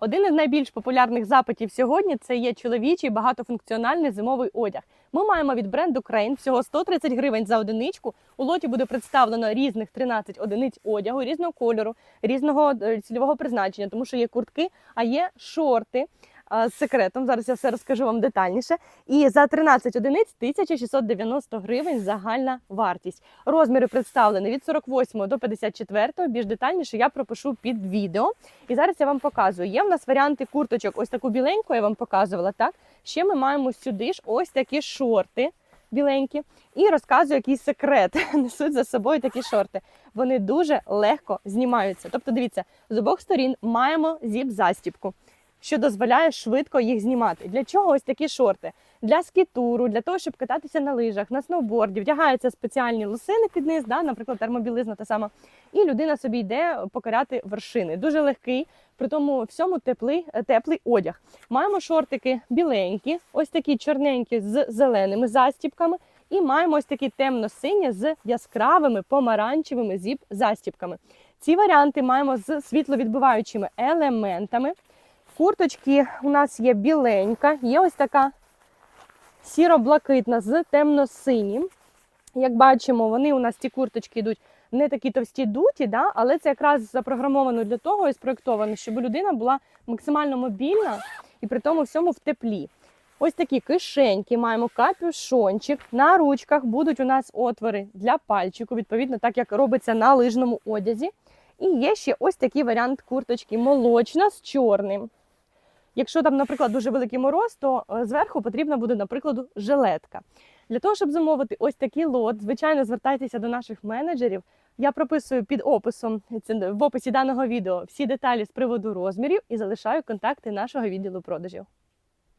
Один із найбільш популярних запитів сьогодні це є чоловічий багатофункціональний зимовий одяг. Ми маємо від бренду Crane всього 130 гривень за одиничку. У лоті буде представлено різних 13 одиниць одягу, різного кольору, різного е, цільового призначення, тому що є куртки, а є шорти. А, З секретом зараз я все розкажу вам детальніше. І за 13 одиниць 1690 гривень загальна вартість. Розміри представлені від 48 до 54. Більш детальніше я пропишу під відео. І зараз я вам показую. Є в нас варіанти курточок, ось таку біленьку я вам показувала. Так ще ми маємо сюди ж ось такі шорти біленькі. І розказую якийсь секрет. Несуть за собою такі шорти. Вони дуже легко знімаються. Тобто, дивіться, з обох сторін маємо зіп-застіпку, що дозволяє швидко їх знімати. Для чого ось такі шорти? Для скітуру, для того, щоб кататися на лижах, на сноуборді, вдягаються спеціальні лосини під низ, да, наприклад, термобілизна та сама. І людина собі йде покоряти вершини. Дуже легкий, при тому всьому теплий, теплий одяг. Маємо шортики біленькі, ось такі чорненькі з зеленими застіпками. І маємо ось такі темно-сині з яскравими помаранчевими зіп-застіпками. Ці варіанти маємо з світловідбиваючими елементами. Курточки у нас є біленька, є ось така сіро-блакитна з темно-синім. Як бачимо, вони у нас ці курточки йдуть не такі товсті дуті, да? але це якраз запрограмовано для того і спроєктовано, щоб людина була максимально мобільна і при тому всьому в теплі. Ось такі кишеньки, маємо капюшончик. На ручках будуть у нас отвори для пальчику, відповідно, так як робиться на лижному одязі. І є ще ось такий варіант курточки молочна з чорним. Якщо там, наприклад, дуже великий мороз, то е, зверху потрібна буде, наприклад, жилетка. Для того, щоб замовити ось такий лот, звичайно, звертайтеся до наших менеджерів. Я прописую під описом в описі даного відео всі деталі з приводу розмірів і залишаю контакти нашого відділу продажів.